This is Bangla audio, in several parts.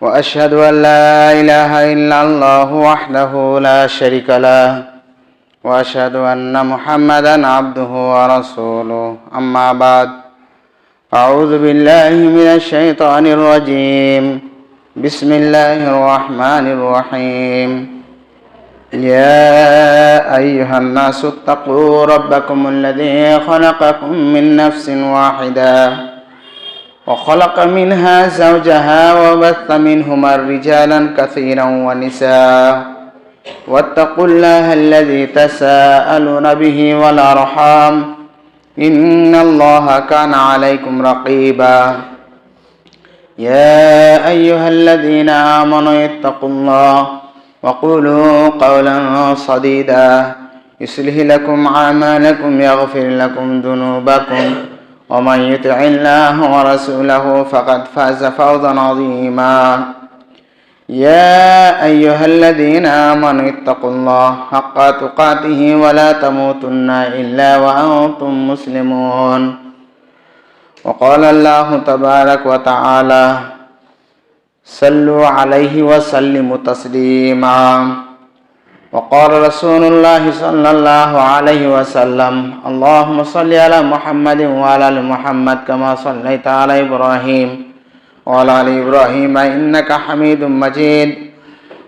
وأشهد أن لا إله إلا الله وحده لا شريك له وأشهد أن محمدا عبده ورسوله. أما بعد أعوذ بالله من الشيطان الرجيم. بسم الله الرحمن الرحيم. يا أيها الناس اتقوا ربكم الذي خلقكم من نفس واحدة. وخلق منها زوجها وبث منهما رجالا كثيرا ونساء. واتقوا الله الذي تساءلون به والأرحام. إن الله كان عليكم رقيبا. يا أيها الذين آمنوا اتقوا الله وقولوا قولا صديدا. يصلح لكم أعمالكم يغفر لكم ذنوبكم. ومن يطع الله ورسوله فقد فاز فوزا عظيما. يا أيها الذين آمنوا اتقوا الله حق تقاته ولا تموتن إلا وأنتم مسلمون. وقال الله تبارك وتعالى صلوا عليه وسلموا تسليما. وقال رسول الله صلى الله عليه وسلم اللهم صل على محمد وعلى آل محمد كما صليت على إبراهيم وعلى آل إبراهيم إنك حميد مجيد.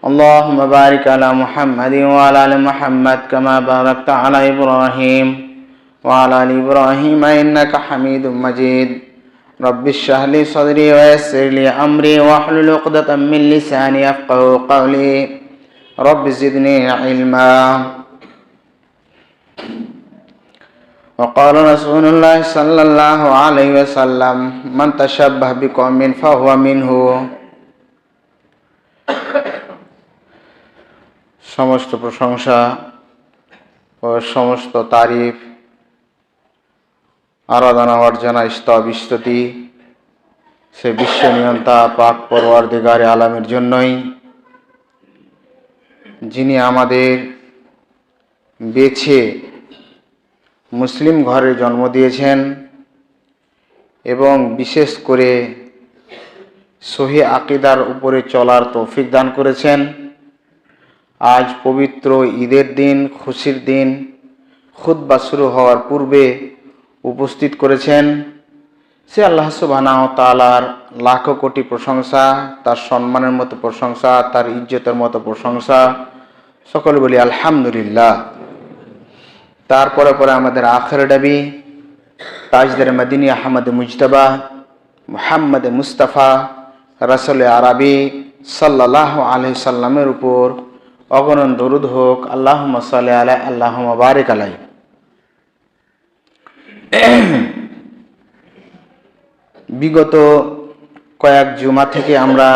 اللهم بارك على محمد وعلى آل محمد كما باركت على إبراهيم وعلى آل إبراهيم إنك حميد مجيد. رب اشرح لي صدري ويسر لي أمري واحلل عقدة من لساني يفقهوا قولي. رب زدني علما وقال رسول الله صلى الله عليه وسلم من تشبه بقوم فهو منه সমস্ত প্রশংসা ও সমস্ত তারিফ আরাধনা অর্জনা স্তব স্তুতি সে বিশ্ব নিয়ন্তা পাক পরওয়ার দিগারে আলামের জন্যই যিনি আমাদের বেছে মুসলিম ঘরে জন্ম দিয়েছেন এবং বিশেষ করে সহি আকিদার উপরে চলার তৌফিক দান করেছেন। আজ পবিত্র ঈদের দিন, খুশির দিন খুদ্া শুরু হওয়ার পূর্বে উপস্থিত করেছেন। সে আল্লাহ সুবাহ তালার লাখো কোটি প্রশংসা, তার সম্মানের মতো প্রশংসা, তার ইজ্জতের মতো প্রশংসা। সকলে বলি, আলহামদুলিল্লাহ। তারপরে পরে আমাদের আখের ডাবি তাজদের মদিনী আহমদ মুজতবা, মুহাম্মদ মুস্তাফা, রসল আরবি সাল্লাহ আলহি সাল্লামের উপর অগণন দরুদ হোক আল্লাহ সাল্লাহ আল্লাহ বারেক আলাই বিগত কয়েক জুমা থেকে আমরা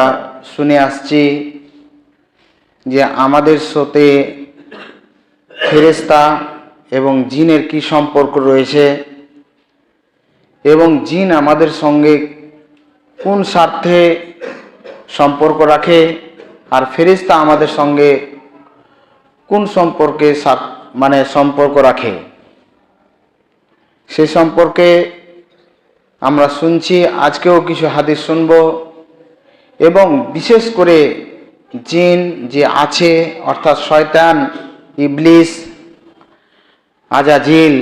শুনে আসছি যে আমাদের সাথে ফেরেস্তা এবং জিনের কি সম্পর্ক রয়েছে এবং জিন আমাদের সঙ্গে কোন স্বার্থে সম্পর্ক রাখে আর ফেরিস্তা আমাদের সঙ্গে কোন সম্পর্কে মানে সম্পর্ক রাখে? সে সম্পর্কে আমরা শুনছি, আজকেও কিছু হাদিস শুনব। এবং বিশেষ করে জিন যে আছে, অর্থাৎ শয়তান, ইবলিস, আজাজিল,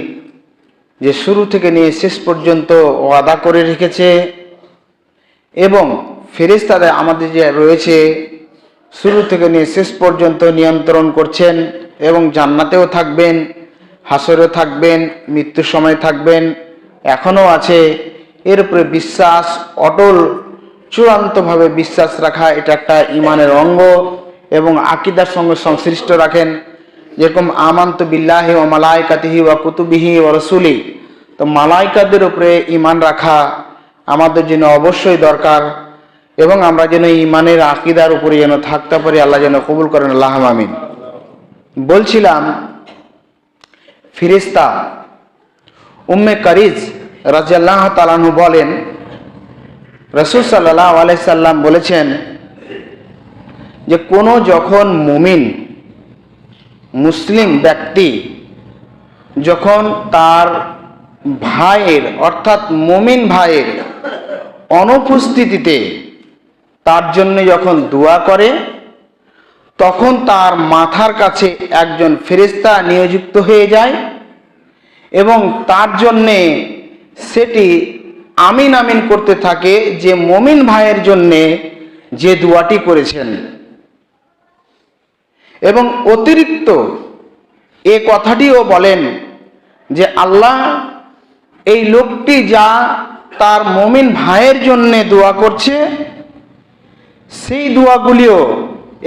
যে শুরু থেকে নিয়ে শেষ পর্যন্ত ওয়াদা করে রেখেছে, এবং ফেরিস্তাদের আমাদের যে রয়েছে, শুরু থেকে নিয়ে শেষ পর্যন্ত নিয়ন্ত্রণ করছেন এবং জান্নাতেও থাকবেন হাসরেও থাকবেন, মৃত্যুর সময় থাকবেন, এখনও আছে এর উপরে বিশ্বাস, অটল, চূড়ান্তভাবে বিশ্বাস রাখা, এটা একটা ইমানের অঙ্গ এবং আকিদার সঙ্গে সংশ্লিষ্ট রাখেন। যেরকম, আমান্ত বিল্লাহি ও মালাইকাতিহি ওয়া কুতুবিহি ও রসুলি। তো মালাইকাদের উপরে ইমান রাখা আমাদের জন্য অবশ্যই দরকার এবং আমরা যেন ইমানের আকিদার উপরে যেন থাকতে পারি, আল্লাহ যেন কবুল করেন, আল্লাহ আমিন। বলছিলাম, ফিরিস্তা, উম্মে কারিজ রাজিয়াল্লাহ তালানহু বলেন, রসুল সাল্লাহ আলাইসাল্লাম বলেছেন যে, কোনো যখন মুমিন, মুসলিম ব্যক্তি যখন তার ভাইয়ের, অর্থাৎ মুমিন ভাইয়ের অনুপস্থিতিতে তার জন্য যখন দোয়া করে, তখন তার মাথার কাছে একজন ফেরেস্তা নিয়োজিত হয়ে যায় এবং তার জন্যে সেটি আমিন আমিন করতে থাকে যে মমিন ভাইয়ের জন্যে যে দোয়াটি করেছেন। এবং অতিরিক্ত এ কথাটিও বলেন যে আল্লাহ এই লোকটি যা তার মমিন ভাইয়ের জন্যে দোয়া করছে, সেই দোয়াগুলিও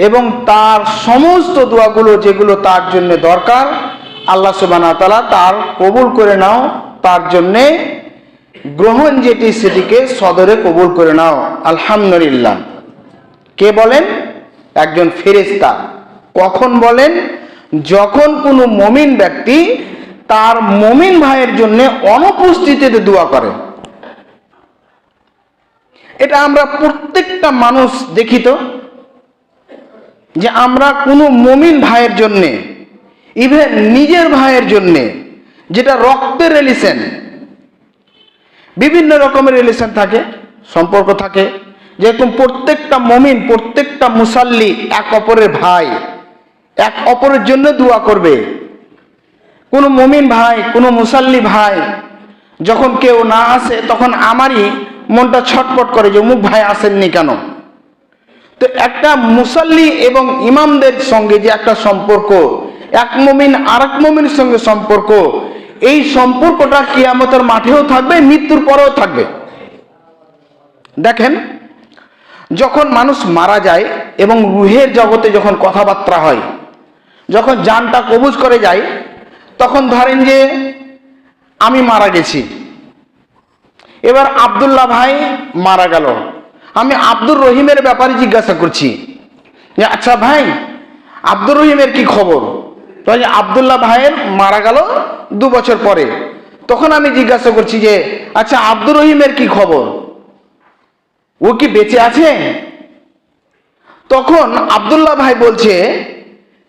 এবং তার সমস্ত দোয়াগুলো যেগুলো তার জন্য দরকার, আল্লাহ সুবানা তালা তার কবুল করে নাও, তার জন্যে গ্রহণ যেটি সেটিকে সদরে কবুল করে নাও। আলহামদুলিল্লাহ। কে বলেন? একজন ফেরেস্তা কখন বলেন? যখন কোনো মমিন ব্যক্তি তার মমিন ভাইয়ের জন্য অনুপস্থিতিতে দোয়া করে। এটা আমরা প্রত্যেকটা মানুষ দেখি তো, যে আমরা কোনো মমিন ভাইয়ের জন্যে ইভেন নিজের ভাইয়ের জন্যে, যেটা রক্তের রিলেশন বিভিন্ন রকমের রিলেশন থাকে, সম্পর্ক থাকে। যেরকম প্রত্যেকটা মমিন, প্রত্যেকটা মুসাল্লি এক অপরের ভাই, এক অপরের জন্য দোয়া করবে। কোনো মমিন ভাই, কোনো মুসাল্লি ভাই যখন কেউ না আসে, তখন আমারই মনটা ছটপট করে যে মুখ ভাই আসেননি কেন? তো একটা মুসাল্লি এবং ইমামদের সঙ্গে যে একটা সম্পর্ক, এক মমিন আর এক মমিনের সঙ্গে সম্পর্ক এই সম্পর্কটা কিয়ামতের মাঠেও থাকবে, মৃত্যুর পরেও থাকবে। দেখেন, যখন মানুষ মারা যায় এবং রুহের জগতে যখন কথাবার্তা হয়, যখন যানটা কবুজ করে যায়, তখন ধরেন যে আমি মারা গেছি। এবার আবদুল্লাহ ভাই মারা গেল। আমি আব্দুর রহিমের ব্যাপারে জিজ্ঞাসা করছি যে আচ্ছা ভাই, আব্দুর রহিমের কি খবর? তো আবদুল্লাহ ভাইয়ের মারা গেল দু বছর পরে। তখন আমি জিজ্ঞাসা করছি যে আচ্ছা আব্দুর রহিমের কি খবর? ও কি বেঁচে আছে? তখন আবদুল্লাহ ভাই বলছে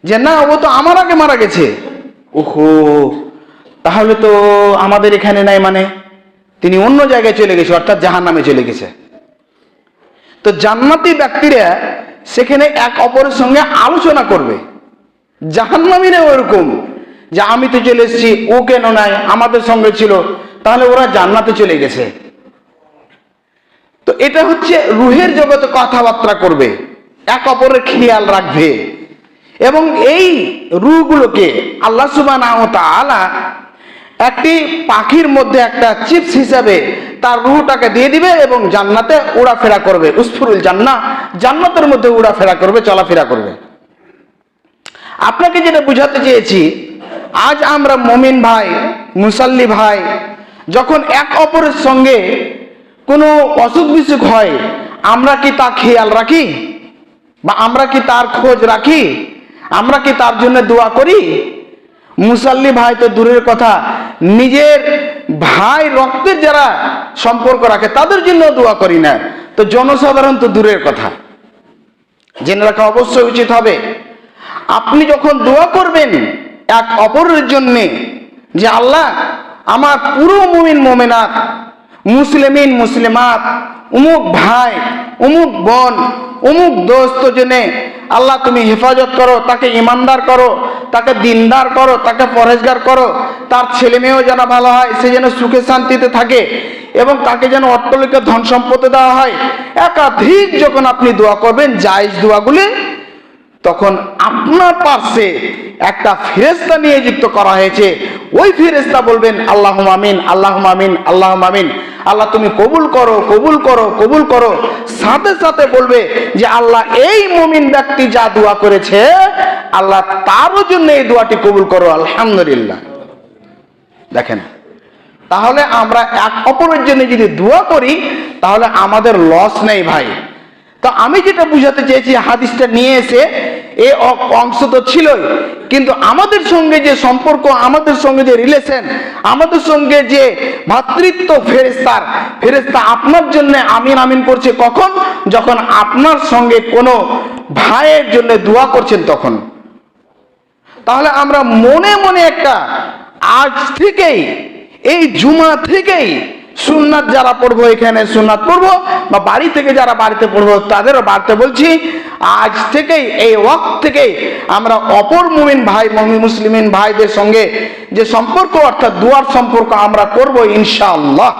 যে, না, ও তো আমার আগে মারা গেছে। ওহো, তাহলে তো আমাদের এখানে নাই মানে। তিনি অন্য জায়গায় চলে গেছে, অর্থাৎ জাহান নামে চলে গেছে। তো জান্নাতি ব্যক্তিরা সেখানে এক অপরের সঙ্গে আলোচনা করবে। জাহান্নামীরা ওরকম যে আমি তো চলে এসেছি, ও কেন নাই, আমাদের সঙ্গে ছিল, তাহলে ওরা জান্নাতে চলে গেছে। তো এটা হচ্ছে রুহের জগতে কথাবার্তা করবে, এক অপরের খেয়াল রাখবে। এবং এই রুগুলোকে আল্লাহ আলা একটি পাখির মধ্যে একটা চিপস হিসাবে তার রুহটাকে দিয়ে দিবে এবং জান্নাতে উড়াফেরা করবে। উসফুরুল জান্না জান্নাতের মধ্যে উড়াফেরা করবে, চলাফেরা করবে। আপনাকে যেটা বুঝাতে চেয়েছি, আজ আমরা মমিন ভাই, মুসাল্লি ভাই, যখন এক অপরের সঙ্গে কোনো অসুখ বিসুখ হয়, আমরা কি তা খেয়াল রাখি? বা আমরা কি তার খোঁজ রাখি? আমরা কি তার জন্য দোয়া করি? মুসাল্লি ভাই তো দূরের কথা, নিজের ভাই রক্তের যারা সম্পর্ক রাখে, তাদের জন্য দোয়া করি না। তো জনসাধারণ তো দূরের কথা। জেনে রাখা অবশ্যই উচিত হবে। আপনি যখন দোয়া করবেন এক অপরের জন্যে, যে আল্লাহ, আমার পুরো মুমিন, মোমেনাত, মুসলিমিন, মুসলিমাত, উমুক ভাই, উমুক বোন অমুক দোস্ত জেনে আল্লাহ তুমি হেফাজত করো, তাকে ইমানদার করো, তাকে দিনদার করো, তাকে পরেজগার করো, তার ছেলে মেয়েও যেন ভালো হয়, সে যেন সুখে শান্তিতে থাকে এবং তাকে যেন অট্টলিকা ধন সম্পত্তি দেওয়া হয়। একাধিক যখন আপনি দোয়া করবেন, জায়জ দোয়াগুলি তখন আপনার পার্শ্বে একটা ফেরেস্তা নিয়োজিত করা হয়েছে। ওই ফেরেস্তা বলবেন আল্লাহ মামিন আল্লাহ মামিন আল্লাহ মামিন আল্লাহ তুমি কবুল করো কবুল করো কবুল করো। সাথে সাথে বলবে যে, আল্লাহ এই মুমিন ব্যক্তি যা দোয়া করেছে, আল্লাহ তারও জন্য এই দোয়াটি কবুল করো, আলহামদুলিল্লাহ। দেখেন, তাহলে আমরা এক অপরের জন্য যদি দোয়া করি, তাহলে আমাদের লস নেই ভাই। তো আমি যেটা বুঝাতে চেয়েছি, হাদিসটা নিয়ে এসে এ অংশ তো ছিলই, কিন্তু আমাদের সঙ্গে যে সম্পর্ক, আমাদের সঙ্গে যে রিলেশন আমাদের সঙ্গে যে ভাতৃত্ব ফেরেস্তার ফেরেস্তা আপনার জন্য আমিন আমিন করছে কখন? যখন আপনার সঙ্গে কোনো ভাইয়ের জন্য দোয়া করছেন তখন। তাহলে আমরা মনে মনে একটা আজ থেকেই, এই জুমা থেকেই সুন্নাত যারা পড়ব এখানে সুন্নাত পড়ব, বা বাড়ি থেকে যারা বাড়িতে পড়ব তাদেরও বাড়তে বলছি, আজ থেকেই, এই ওয়াক্ত থেকেই আমরা অপর মুমিন ভাই মুসলিমিন ভাইদের সঙ্গে যে সম্পর্ক, অর্থাৎ দুয়ার সম্পর্ক আমরা করব ইনশাআল্লাহ।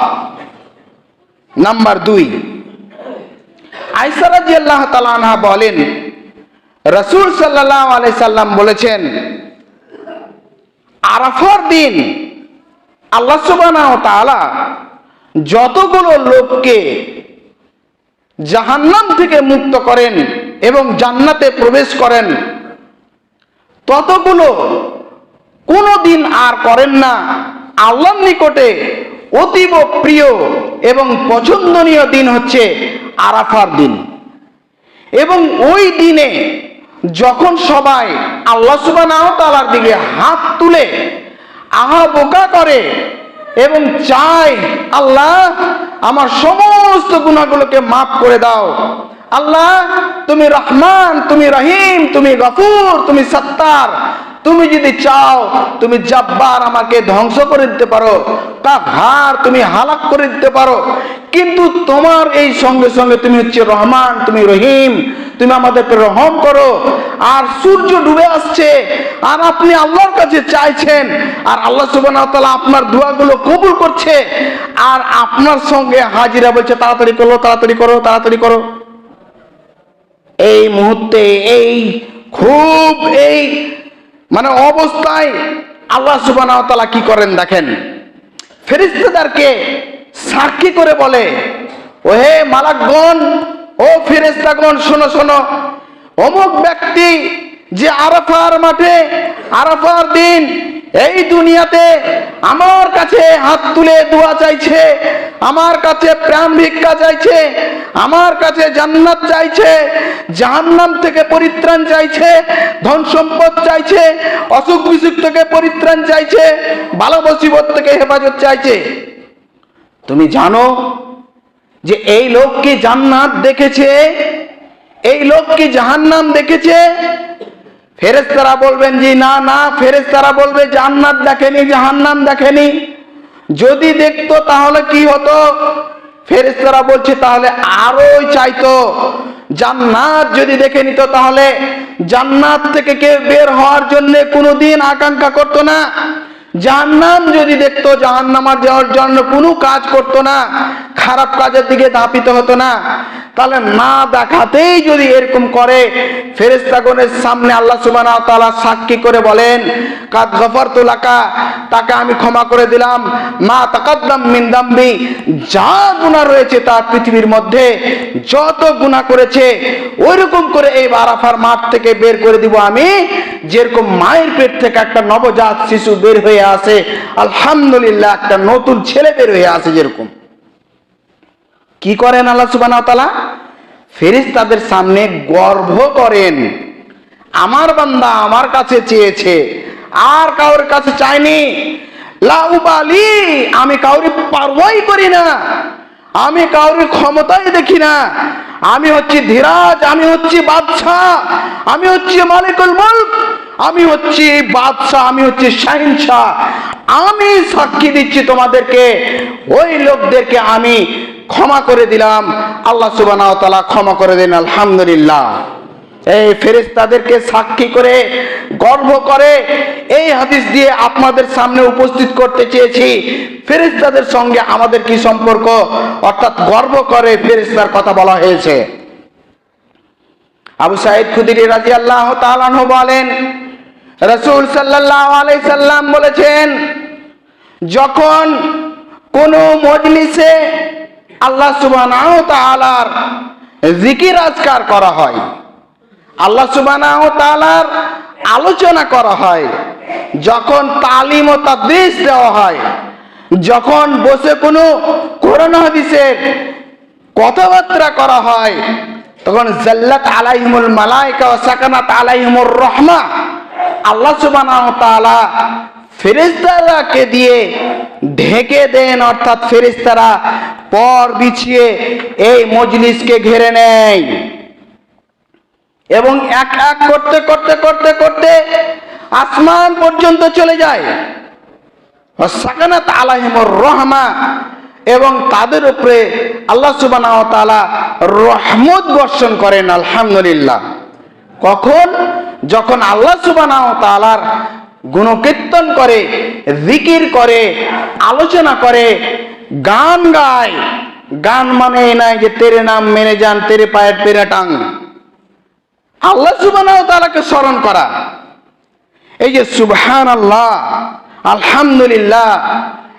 নাম্বার দুই আইসারাজি আল্লাহ তালা বলেন, রসুল সাল্লাহ আলাই সাল্লাম বলেছেন, আরাফার দিন, আল্লাহ তাআলা যতগুলো লোককে জাহান্নাম থেকে মুক্ত করেন এবং জান্নাতে প্রবেশ করেন, ততগুলো কোনো দিন আর করেন না। আল্লাহর নিকটে অতীব প্রিয় এবং পছন্দনীয় দিন হচ্ছে আরাফার দিন। এবং ওই দিনে যখন সবাই আল্লাহ তাআলার দিকে হাত তুলে আহা বোকা করে এবং চাই, আল্লাহ, আমার সমস্ত গুণাগুলোকে মাফ করে দাও। আল্লাহ, তুমি রহমান, তুমি রহিম, তুমি গফুর, তুমি সত্তার। তুমি যদি চাও, তুমি জব্বার আমাকে ধ্বংস করে দিতে পারো কাহার তুমি হালাক করে দিতে পারো। কিন্তু তোমার এই সঙ্গে সঙ্গে তুমি হচ্ছে রহমান, তুমি রহিম, তুমি আমাদেরকে রহম করো। আর সূর্য ডুবে আসছে, আর আপনি আল্লাহর কাছে চাইছেন, আর আল্লাহ সুবহানাহু ওয়া তাআলা আপনার দোয়াগুলো কবুল করছে, আর আপনার সঙ্গে হাজিরা বলছে, তাড়াতাড়ি করো তাড়াতাড়ি করো তাড়াতাড়ি করো। এই মুহূর্তে এই, খুব এই মানে অবস্থায় আল্লাহ সুবাহতালা কি করেন দেখেন? ফেরিস্তাদারকে সাক্ষী করে বলে ও হে মালাকগণ, ও ফেরিস্তাগণ শোনো শোনো, অমুক ব্যক্তি যে আরাফার মাঠে, আরাফার দিন এই দুনিয়াতে আমার কাছে হাত তুলে দোয়া চাইছে, আমার কাছে প্রাণ ভিক্ষা চাইছে, আমার কাছে জান্নাত চাইছে, জাহান্নাম থেকে পরিত্রাণ চাইছে, ধন সম্পদ চাইছে, অসুখ বিসুখ থেকে পরিত্রাণ চাইছে, ভালো মুসিবত থেকে হেফাজত চাইছে। তুমি জানো যে এই লোক কি জান্নাত দেখেছে? এই লোক কি জাহান্নাম দেখেছে? ফেরেস্তারা বলবেন যে না না। ফেরেস্তারা বলবে, জান্নাত দেখেনি, জাহান্নাম দেখেনি। যদি দেখতো, তাহলে কি হতো? ফেরেস্তারা বলছে, তাহলে আরোই চাইতো। জান্নাত যদি দেখে নিত, তাহলে জান্নাত থেকে কেউ বের হওয়ার জন্য কোনোদিন আকাঙ্ক্ষা করতো না। জাহান্নাম যদি দেখতো জাহান্নামার যাওয়ার জন্য কোনো কাজ করতো না, খারাপ কাজের দিকে ধাপিত হতো না। তাহলে না দেখাতেই যদি এরকম করে ফেরেস্তাগণের সামনে আল্লাহ সুবহানাহু ওয়া তাআলা সাক্ষী করে বলেন, কাদ গফারতু লাকা তাকে আমি ক্ষমা করে দিলাম। মা তাকাদ্দাম মিন দাম্বি যা গুনাহ রয়েছে তার পৃথিবীর মধ্যে যত গুনাহ করেছে, ওইরকম করে এই বারাফার মাঠ থেকে বের করে দিব আমি। যেরকম মায়ের পেট থেকে একটা নবজাত শিশু বের হয়ে আসে, আলহামদুলিল্লাহ একটা নতুন ছেলে বের হয়ে আসে যেরকম। কি করেন আল্লাহ সুবহানাহু ওয়া তাআলা? ফেরেশতাদের সামনে গর্ব করেন। আমার বান্দা আমার কাছে চেয়েছে, আর কারোর কাছে চাইনি লাউবালি আমি কাউরি পারওয়াই করি না। আমি কাউরি ক্ষমতাই দেখি না। আমি হচ্ছি ধীরাজ, আমি হচ্ছি বাদশাহ, আমি হচ্ছি মালিকুল মুলক, আমি হচ্ছি বাদশাহ, আমি হচ্ছি শাহিনশাহ। আমি সাক্ষী দিচ্ছি তোমাদেরকে, ওই লোকদেরকে আমি ক্ষমা করে দিলাম। আল্লাহ সুবহানাহু ওয়া তাআলা ক্ষমা করে দিন, আলহামদুলিল্লাহ। এই ফেরেশতাদেরকে সাক্ষী করে, গর্ব করে এই হাদিস দিয়ে আপনাদের সামনে উপস্থিত করতে চেয়েছি। ফেরেশতাদের সঙ্গে আমাদের কি সম্পর্ক? অর্থাৎ গর্ব করে ফেরেশতার কথা বলা হয়েছে। আবু সাইদ খুদিরি রাদিয়াল্লাহু আল্লাহ আনহু বলেন, রাসূল সাল্লাল্লাহু আলাইহি সাল্লাম বলেছেন, যখন কোনো মজলিসে আল্লাহ তাআলার জিকির আজকার করা হয়। আল্লাহ তাআলার আলোচনা করা হয়। যখন তালিম ও তাদরিস দেওয়া হয়, যখন বসে কোনো কোরআন হাদিসের কথাবার্তা করা হয়, তখন জাল্লাত আলাইহিমুল মালাইকা ওয়া সাকানাত আলাইহিমুর রহমা। আল্লাহ সুবহানাহু ওয়া তাআলা ফেরেশতারাকে দিয়ে ঢেকে দেন, অর্থাৎ ফেরেশতারা পর বিছিয়ে এই মজলিসকে ঘিরে নেয়। এবং এক এক করতে করতে করতে করতে আসমান পর্যন্ত চলে যায়। রহমা এবং তাদের উপরে আল্লাহ তাআলা রহমত বর্ষণ করেন, আলহামদুলিল্লাহ। কখন? যখন আল্লাহ সুবাহ তাআলার গুণকীর্তন করে, জিকির করে, আলোচনা করে, গান গায়। গান মানে এই নয় যে তেরে নাম মেনে যান, তেরে পায়ের পেরে টাং আল্লাহ তাআলাকে স্মরণ করা। এই যে সুবহান আল্লাহ আলহামদুলিল্লাহ,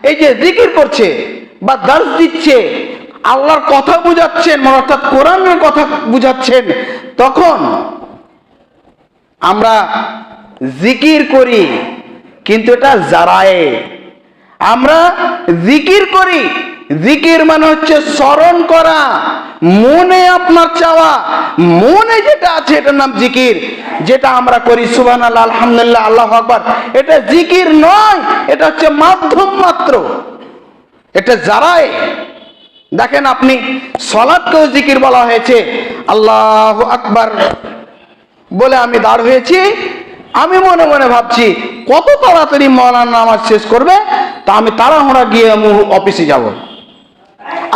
এই যে জিকির করছে বা দাস দিচ্ছে, আল্লাহর কথা বুঝাচ্ছেন মানে অর্থাৎ কোরআনের কথা বুঝাচ্ছেন, তখন আমরা জিকির করি, কিন্তু এটা জারায়ে। আমরা জিকির করি, জিকির মানে হচ্ছে স্মরণ করা, মনে আপনার চাওয়া, মনে যেটা আছে এটার নাম জিকির। যেটা আমরা করি সুবান আল্লাহ আলহামদুলিল্লাহ, আল্লাহ আকবর। এটা জিকির নয়, এটা হচ্ছে মাধ্যম মাত্র। এটা যারাই দেখেন আপনি সলাদকেও জিকির বলা হয়েছে, আল্লাহ আকবার বলে আমি দাঁড় হয়েছি আমি মনে মনে ভাবছি, কত তাড়াতাড়ি মৌলানা নামাজ শেষ করবে, তা আমি তাড়াহুড়া গিয়ে অফিসে যাব।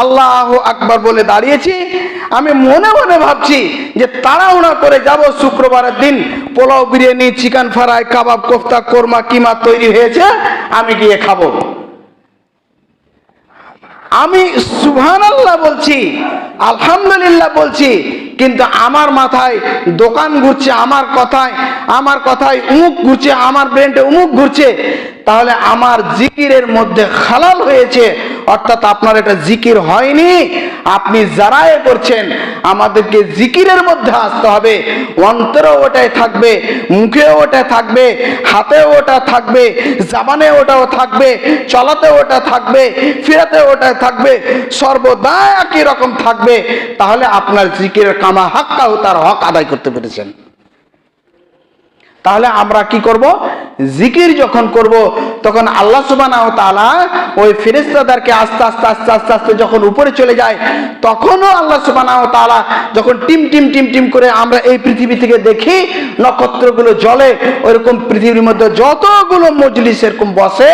আল্লাহ আকবার বলে দাঁড়িয়েছি। আমি মনে মনে ভাবছি যে তাড়াহুড়া করে যাব শুক্রবারের দিন। পোলাও বিরিয়ানি, চিকেন ফ্রাই, কাবাব, কোফতা, কোরমা, কিমা তৈরি হয়েছে, আমি গিয়ে খাব। আমি সুবহান আল্লাহ বলছি, আলহামদুলিল্লাহ বলছি কিন্তু আমার মাথায় দোকান ঘুরছে, আমার কথায় আমার কথায় উমুক ঘুরছে, আমার ব্রেনটে উমুক ঘুরছে, তাহলে আমার জিকিরের মধ্যে খালাল হয়েছে। অর্থাৎ আপনার এটা জিকির হয়নি। আপনি যারাই করছেন আমাদেরকে জিকিরের মধ্যে আসতে হবে। অন্তরেও ওটাই থাকবে, মুখেও ওটা থাকবে, হাতেও ওটা থাকবে, জাবানে ওটাও থাকবে, চলাতে ওটা থাকবে, ফিরাতে ওটা থাকবে, সর্বদা একই রকম থাকবে। তাহলে আপনার জিকিরের কামা হাক্কাও তার হক আদায় করতে পেরেছেন। তাহলে আমরা কি করব? জিকির যখন করব, তখন আল্লাহ সুবহানাহু ওয়া তাআলা ওই ফেরেশতাদেরকে আস্তে আস্তে আস্তে আস্তে আস্তে যখন উপরে চলে যায়, তখনও আল্লাহ সুবহানাহু ওয়া তাআলা যখন টিম টিম টিম টিম করে আমরা এই পৃথিবী থেকে দেখি, নক্ষত্রগুলো জ্বলে, ওইরকম পৃথিবীর মধ্যে যতগুলো মজলিস এরকম বসে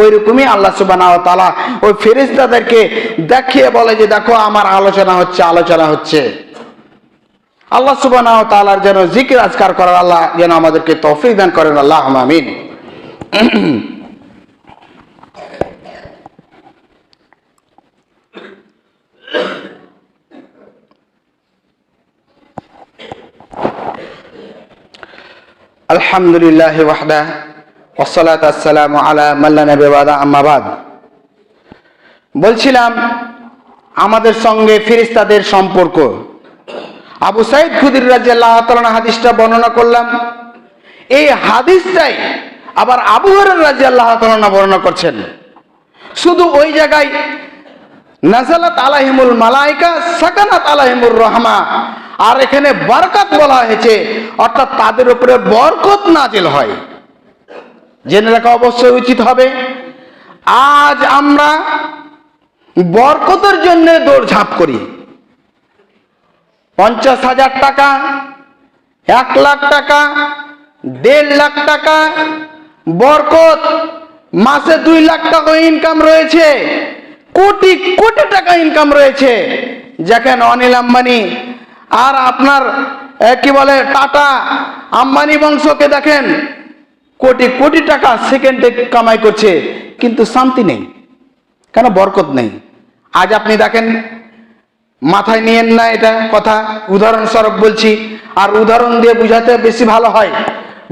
ওই রকমই আল্লাহ সুবহানাহু ওয়া তাআলা ওই ফেরেশতাদেরকে দেখিয়ে বলে যে, দেখো, আমার আলোচনা হচ্ছে আলোচনা হচ্ছে। আল্লাহ সুবহানাহু ওয়া তাআলার যেন জিকির আজকার করার আল্লাহ যেন আমাদেরকে তৌফিক দান করেন, আল্লাহ আমিন। আলহামদুলিল্লাহ ওয়াহদা, ওয়াসসালাতু ওয়াসসালামু আলা মাল্লা নবী বাদা, আম্মা বাদ। বলছিলাম, আমাদের সঙ্গে ফিরিস্তাদের সম্পর্ক। আবু সাইদ খুদির রাজি আল্লাহ হাদিসটা বর্ণনা করলাম। এই হাদিসটাই আবার আবু হরের রাজি আল্লাহ তালনা বর্ণনা করছেন। শুধু ওই জায়গায় নাজালাত আলাহিমুল মালাইকা, সাকানাত আলাহিমুর রহমা, আর এখানে বরকত বলা হয়েছে, অর্থাৎ তাদের উপরে বরকত নাজিল হয়। জেনে রাখা অবশ্যই উচিত হবে। আজ আমরা বরকতের জন্য দৌড়ঝাঁপ করি। পঞ্চাশ হাজার টাকা, এক লাখ টাকা, দেড় লাখ টাকা, বরকত, মাসে দুই লাখ টাকা ইনকাম রয়েছে, কোটি কোটি টাকা ইনকাম রয়েছে। যেখানে অনিল আম্বানি, আর আপনার কি বলে, টাটা আম্বানি বংশকে দেখেন, কোটি কোটি টাকা সেকেন্ডে কামাই করছে, কিন্তু শান্তি নেই, কেন বরকত নেই? আজ আপনি দেখেন মাথায় নিয়েন না এটা কথা। উদাহরণস্বরূপ বলছি, আর উদাহরণ দিয়ে বুঝাতে বেশি ভালো হয়।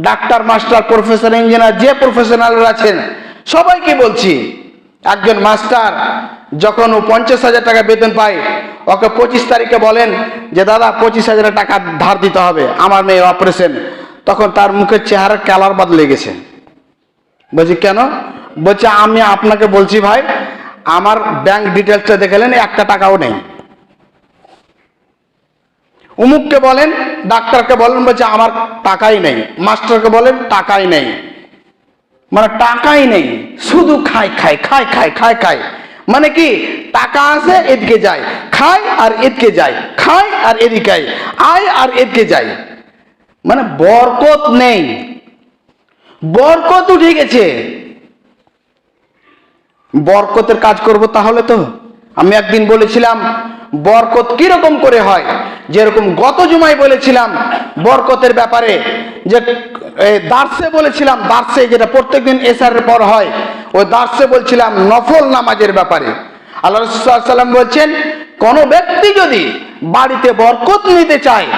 ডাক্তার, মাস্টার, প্রফেসর, ইঞ্জিনিয়ার, যে প্রফেশনালরা আছেন, সবাইকে বলছি, একজন মাস্টার যখন ও পঞ্চাশ হাজার টাকা বেতন পায়, ওকে পঁচিশ তারিখে বলেন যে, দাদা, পঁচিশ হাজার টাকা ধার দিতে হবে, আমার মেয়ে অপারেশন তখন তার মুখের চেহারা কালার বদলে গেছে। বলছি, কেন? বলছে, আমি আপনাকে বলছি ভাই, আমার ব্যাংক ডিটেলসটা দেখলেন একটা টাকাও নেই। উমুককে বলেন, ডাক্তারকে বলেন বলছে আমার টাকাই নেই। মাস্টারকে বলেন, টাকাই নেই। মানে টাকাই নেই, শুধু খায় খায় খায় খায় খায় খায়। মানে কি, টাকা আছে, এদিকে যায়। খায় আর এদিকে যায়। খায় আর এদিকে আয় আর এদিকে যায়। মানে বরকত নেই। বরকত উঠে গেছে। বরকতের কাজ করব তাহলে তো? আমি একদিন বলেছিলাম, বরকত কীরকম করে হয়? যেরকম গত জুমায় বলেছিলাম বরকতের ব্যাপারে, যে দার্সে বলেছিলাম, দার্সে যেটা প্রত্যেকদিন এসারের পর হয়, ওই দার্সে বলছিলাম নফল নামাজের ব্যাপারে। আল্লাহ সাল্লাম বলছেন, কোনো ব্যক্তি যদি বাড়িতে বরকত নিতে চায়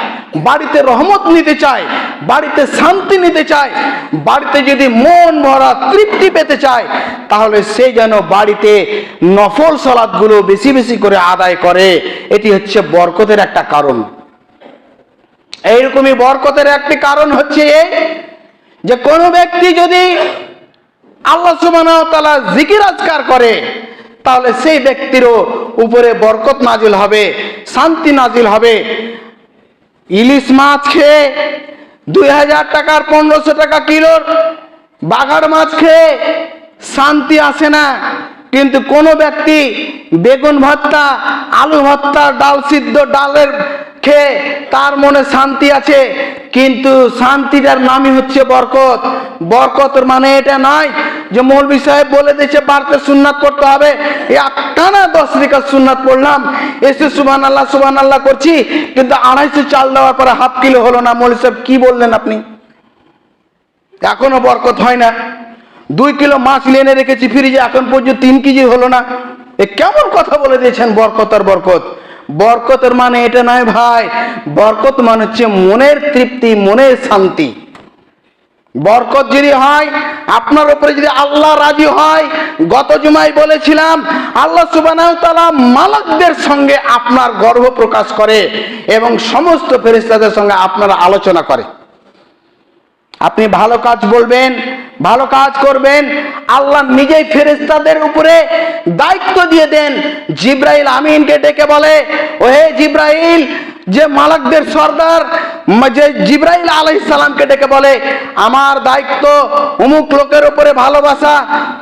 বাড়িতে রহমত নিতে চায়, বাড়িতে শান্তি নিতে চায়, বাড়িতে যদি মন ভরা তৃপ্তি পেতে চায়, তাহলে সে যেন বাড়িতে নফল সালাদগুলো বেশি বেশি করে আদায় করে। এটি হচ্ছে বরকতের একটা কারণ। এইরকমই বরকতের একটি কারণ হচ্ছে যে কোনো ব্যক্তি যদি আল্লাহ সুবহানাহু জিকির আজকার করে, তাহলে সেই ব্যক্তিরও উপরে বরকত নাজিল হবে, শান্তি নাজিল হবে। ইলিশ মাছ খেয়ে দুই হাজার টাকার পনেরোশো টাকা কিলোর বাঘার মাছ খেয়ে শান্তি আসে না। কিন্তু কোনো ব্যক্তি বেগুন ভর্তা, আলু ভর্তা, ডাল সিদ্ধ, ডালের খেয়ে তার মনে শান্তি আছে, কিন্তু শান্তিটার নামই হচ্ছে বরকত। বরকতের মানে এটা নয় যে মৌলবী সাহেব বলে দিয়েছে বাড়িতে সুন্নাত করতে হবে। একটানা দশ রেখা সুন্নাত পড়লাম। এসে সুবান আল্লাহ সুবান আল্লাহ করছি, কিন্তু আড়াইশো চাল দেওয়ার পরে হাফ কিলো হলো না। মৌলী সাহেব কি বললেন আপনি? এখনও বরকত হয় না। দুই কিলো মাছ এনে রেখেছি ফ্রিজে, এখন পর্যন্ত তিন কেজি হলো না। এ কেমন কথা বলে দিয়েছেন বরকত আর বরকত? বরকতের মানে এটা নয় ভাই। বরকত মানে হচ্ছে মনের তৃপ্তি, মনের শান্তি। বরকত যদি হয়, আপনার উপরে যদি আল্লাহ রাজি হয়, গত জুমায় বলেছিলাম, আল্লাহ সুবানাহ তাআলা মালকদের সঙ্গে আপনার গর্ব প্রকাশ করে এবং সমস্ত ফেরেশতাদের সঙ্গে আপনারা আলোচনা করে। আপনি ভালো কাজ বলবেন, ভালো কাজ করবেন, আল্লাহ নিজেই ফেরেশতাদের উপরে দিয়ে দেন। জিব্রাইল আমিনকে ডেকে বলে ও হে জিব্রাইল, যে মালাকদের সর্দার যে জিব্রাইল আলাইহিস সালামকে ডেকে বলে, আমার দায়িত্ব অমুক লোকের উপরে ভালোবাসা,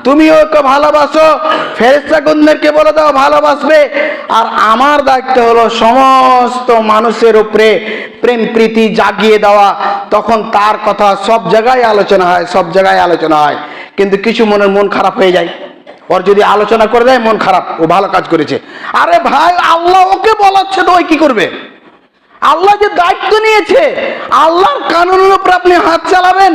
তুমিও ওকে ভালোবাসো ফেরেস্তাগুনদেরকে বলে দাও ভালোবাসবে, আর আমার দায়িত্ব হলো সমস্ত মানুষের উপরে প্রেম প্রীতি জাগিয়ে দেওয়া। তখন তার কথা সব জায়গায় আলোচনা হয়, সব জায়গায় আলোচনা হয়। কিন্তু কিছু মনের মন খারাপ হয়ে যায়। ওর যদি আলোচনা করে দেয়, মন খারাপ, ও ভালো কাজ করেছে। আরে ভাই, আল্লাহ ওকে বলাচ্ছে তো ওই কি করবে? আল্লাহ যে দায়িত্ব নিয়েছে, আল্লাহর কানুনের উপর আপনি হাত চালাবেন।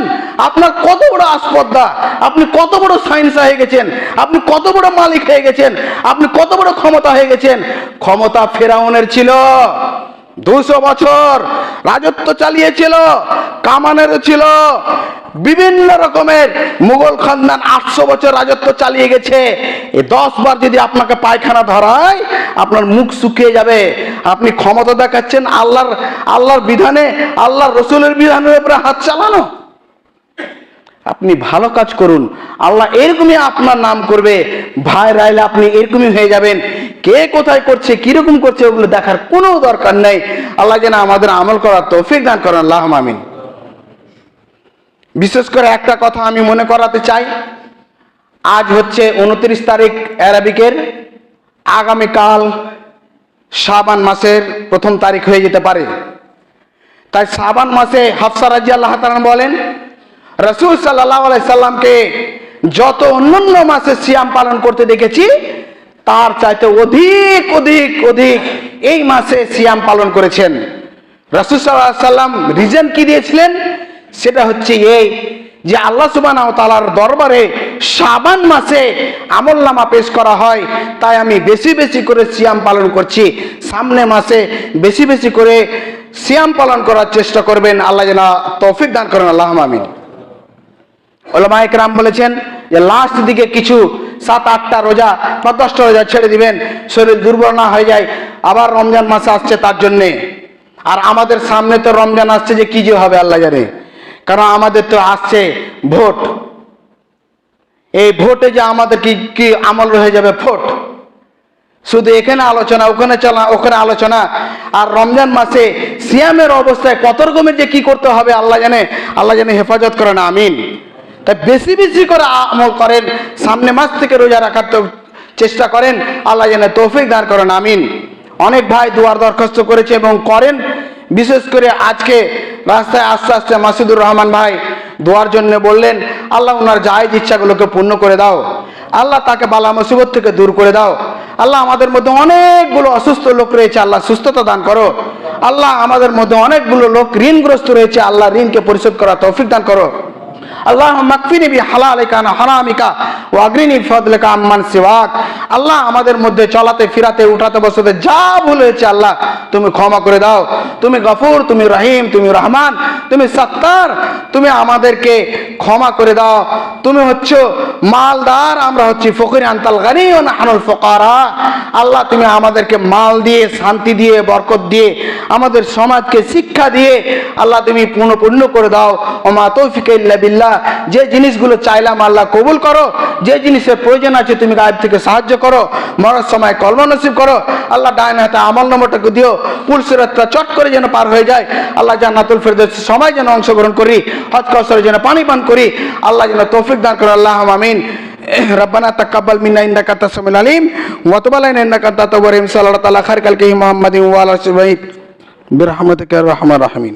আপনার কত বড় আসপদ্দা আপনি কত বড় সায়েন্স হয়ে গেছেন, আপনি কত বড় মালিক হয়ে গেছেন, আপনি কত বড় ক্ষমতা হয়ে গেছেন। ক্ষমতা ফেরাউনের ছিল দুশো বছর, রাজত্ব চালিয়েছিল কামানের ছিল বিভিন্ন রকমের মুঘল খানদান আটশো বছর রাজত্ব চালিয়ে গেছে। এই দশ বার যদি আপনাকে পায়খানা ধরায়, আপনার মুখ শুকিয়ে যাবে। আপনি ক্ষমতা দেখাচ্ছেন আল্লাহর আল্লাহর বিধানে, আল্লাহর রসুলের বিধানের উপরে হাত চালানো। আপনি ভালো কাজ করুন। আল্লাহ এরকমই আপনার নাম করবে। ভাই রাইলে আপনি এরকমই হয়ে যাবেন। কে কোথায় করছে, কীরকম করছে, ওগুলো দেখার কোনো দরকার নেই। আল্লাহ যেন আমাদের আমল করার তৌফিক দান করেন। আল্লাহ আমিন। বিশেষ করে একটা কথা আমি মনে করাতে চাই। আজ হচ্ছে উনত্রিশ তারিখ অ্যারাবিকের। আগামীকাল শাবান মাসের প্রথম তারিখ হয়ে যেতে পারে। তাই শাবান মাসে হাফসা রাজি আল্লাহ বলেন, রসুল সাল্লাহ সাল্লামকে যত অন্যান্য মাসে সিয়াম পালন করতে দেখেছি, তার চাইতে অধিক অধিক অধিক এই মাসে সিয়াম পালন করেছেন। রসুল সাল্লাহ সাল্লাম রিজন কি দিয়েছিলেন? সেটা হচ্ছে এই যে আল্লাহ সুবাহ দরবারে সাবান মাসে আমল নামা পেশ করা হয়। তাই আমি বেশি বেশি করে সিয়াম পালন করছি। সামনে মাসে বেশি বেশি করে সিয়াম পালন করার চেষ্টা করবেন। আল্লাহ যেন তৌফিক দান করেন। আল্লাহ আমিন। ওলামা একরাম বলেছেন যে লাস্ট দিকে কিছু সাত, আটটা রোজা বা দশটা রোজা ছেড়ে দিবেন। শরীর দুর্বল না হয়ে যায়। আবার রমজান মাসে আসছে তার জন্যে। আর আমাদের সামনে তো রমজান আসছে যে কি যে হবে আল্লাহ জানে। কারণ আমাদের তো আসছে ভোট। এই ভোটে যে আমাদের কি কি আমল হয়ে যাবে? ভোট। শুধু এখানে আলোচনা, ওখানে চলা, ওখানে আলোচনা। আর রমজান মাসে সিয়ামের অবস্থায় কত রকমের যে কি করতে হবে, আল্লাহ জানে আল্লাহ জানে হেফাজত করেন, আমিন। তাই বেশি বেশি করে আমল করেন, সামনে মাস থেকে রোজা রাখার তো চেষ্টা করেন, আল্লাহ জানে তৌফিক দান করেন, আমিন। অনেক ভাই দুয়ার দরখাস্ত করেছে এবং করেন বিশেষ করে আজকে রাস্তায় আস্তে আস্তে মাসিদুর রহমান ভাই দোয়ার জন্য বললেন, আল্লাহ ওনার জায়েজ ইচ্ছাগুলোকে পূর্ণ করে দাও। আল্লাহ তাকে বালা মুসিবত থেকে দূর করে দাও। আল্লাহ আমাদের মধ্যে অনেকগুলো অসুস্থ লোক রয়েছে, আল্লাহ সুস্থতা দান করো। আল্লাহ আমাদের মধ্যে অনেকগুলো লোক ঋণগ্রস্ত রয়েছে, আল্লাহ ঋণকে পরিশোধ করা তৌফিক দান করো। আল্লাহ মাকফিনি বি হালালিকা না হারামিকা ও অগ্রিনী ফদলিকা আম্মান সিওয়াক। আল্লাহ আমাদের মধ্যে চলাতে, ফিরাতে, উঠাতে, বসাতে যা ভুল হয়েছে আল্লাহ, তুমি ক্ষমা করে দাও। তুমি গফুর, তুমি রহিম, তুমি রহমান, তুমি সত্তার, তুমি আমাদেরকে ক্ষমা করে দাও। তুমি হচ্ছ মালদার, আমরা হচ্ছি ফকির আন্তাল গানি ও ফকারা। আল্লাহ, তুমি আমাদেরকে মাল দিয়ে, শান্তি দিয়ে, বরকত দিয়ে, আমাদের সমাজকে শিক্ষা দিয়ে, আল্লাহ, তুমি পূর্ণ পূর্ণ করে দাও। তৌফিক ইল্লা বিল্লাহ যে জিনিসগুলো চাইলাম আল্লাহ কবুল করো যে জিনিসের প্রয়োজন আছে তুমি গায়েব থেকে সাহায্য করো মরার সময় কলম নসিব করো আল্লাহ ডায়ন হাতে আমল নম্বরটাকে দিও পুলসিরাতটা চট করে যেন পার হয়ে যায় আল্লাহ জান্নাতুল ফেরদৌস সময় যেন অংশগ্রহণ করি হজ কসরে যেন পানি পান করি আল্লাহ যেন তৌফিক দান করে আল্লাহ আমিন ربنا تقبل منا انك انت السميع العليم وتب علينا انك انت التواب الرحيم صلى الله تعالى خير خلقه محمد وعلى اله وصحبه برحمتك يا ارحم الراحمين